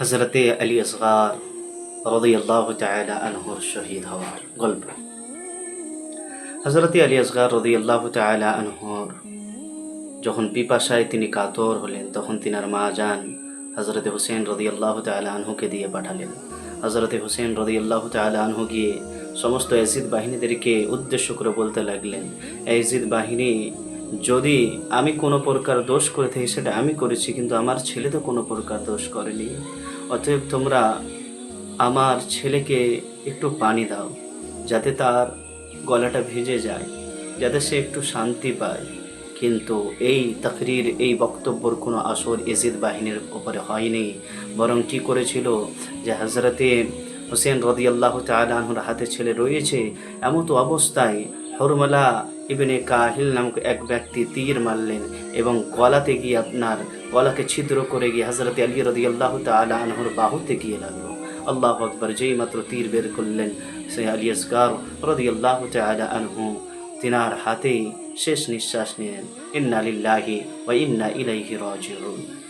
হজরতে আলী আসগার রদিয়াল্লাহ তালা আনহুর শহীদ হওয়ার গল্প। হজরতে আলী আসগার রদিয়াল্লাহ তালা আনহুর যখন পিপাসায় তিনি কাতর হলেন, তখন তিনার মা যান হজরতে হুসেন রদিয়াল্লাহ তালা আনহুকে দিয়ে পাঠালেন। হজরতে হুসেন রদিয়াল্লাহ তালা আনহু গিয়ে সমস্ত এজিদ বাহিনীদেরকে উদ্দেশ্য করে বলতে লাগলেন এজিদ বাহিনী যদি আমি কোনো প্রকার দোষ করে থাকি, সেটা আমি করেছি, কিন্তু আমার ছেলে তো কোনো প্রকার দোষ করেনি। অতএব তোমরা আমার ছেলেকে একটু পানি দাও, যাতে তার গলাটা ভিজে যায়, যাতে সে একটু শান্তি পায়। কিন্তু এই তাকরির, এই বক্তব্যর কোনো আসর এজিদ বাহিনীর উপরে হয়নি, বরং কি করেছিল যে হজরতে হোসেন রদিয়াল্লাহ তালাহুর হাতে ছেলে রয়েছে, এমতো অবস্থায় হরমালা ইবনে কাহিল নামক এক ব্যক্তি তীর মারলেন এবং গলাতে গিয়ে আপনার গলাকে ছিদ্র করে গিয়ে হজরত আলী রদিয়াল্লাহ তালা আনহুর বাহুতে গিয়ে লাগল। আল্লাহ আকবর, যেই মাত্র তীর বের করলেন সে আলী আসগার রদিয়াল্লাহ তালা আনহু, তিনার হাতেই শেষ নিঃশ্বাস নিলেন। ইন্না লিল্লাহি ওয়া ইন্না ইলাইহি রাজিউন।